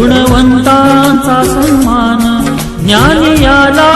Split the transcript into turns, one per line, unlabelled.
गुणवंतांचा सन्मान ज्ञान याला